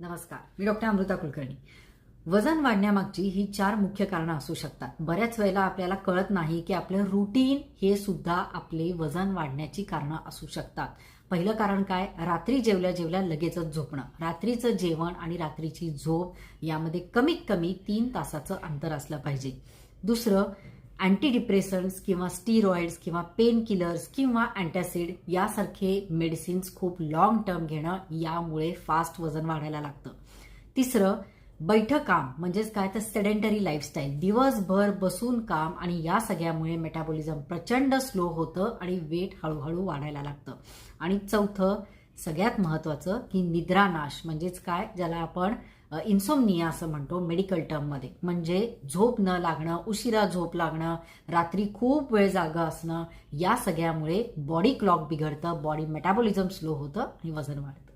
नमस्कार मी डॉक्टर अमृता कुलकर्णी. वजन वाढण्यामागची ही चार मुख्य कारणं असू शकतात. बऱ्याच वेळेला आपल्याला कळत नाही की आपलं रुटीन हे सुद्धा आपले वजन वाढण्याची कारणं असू शकतात. पहिलं कारण काय? रात्री जेवल्या जेवल्या लगेचच झोपणं. रात्रीचं जेवण आणि रात्रीची झोप यामध्ये कमीत कमी तीन तासाचं अंतर असलं पाहिजे. दुसरं अँटी डिप्रेसन्स किंवा स्टिरॉइड्स किंवा पेन किलर्स किंवा अँटॅसिड यासारखे मेडिसिन्स खूप लॉंग टर्म घेणं यामुळे फास्ट वजन वाढायला लागतं. तिसरं बैठक काम म्हणजेच काय? तर सेडेंटरी लाईफस्टाईल दिवसभर बसून काम आणि या सगळ्यामुळे मेटाबॉलिझम प्रचंड स्लो होतं आणि वेट हळूहळू वाढायला लागतं. आणि चौथं सगळ्यात महत्त्वाचं की निद्रानाश म्हणजेच काय? ज्याला आपण इन्सोमनिया असं म्हणतो मेडिकल टर्ममध्ये म्हणजे झोप न लागणं उशिरा झोप लागणं रात्री खूप वेळ जागा असणं या सगळ्यामुळे बॉडी क्लॉक बिघडतं बॉडी मेटाबॉलिझम स्लो होतं आणि वजन वाढतं.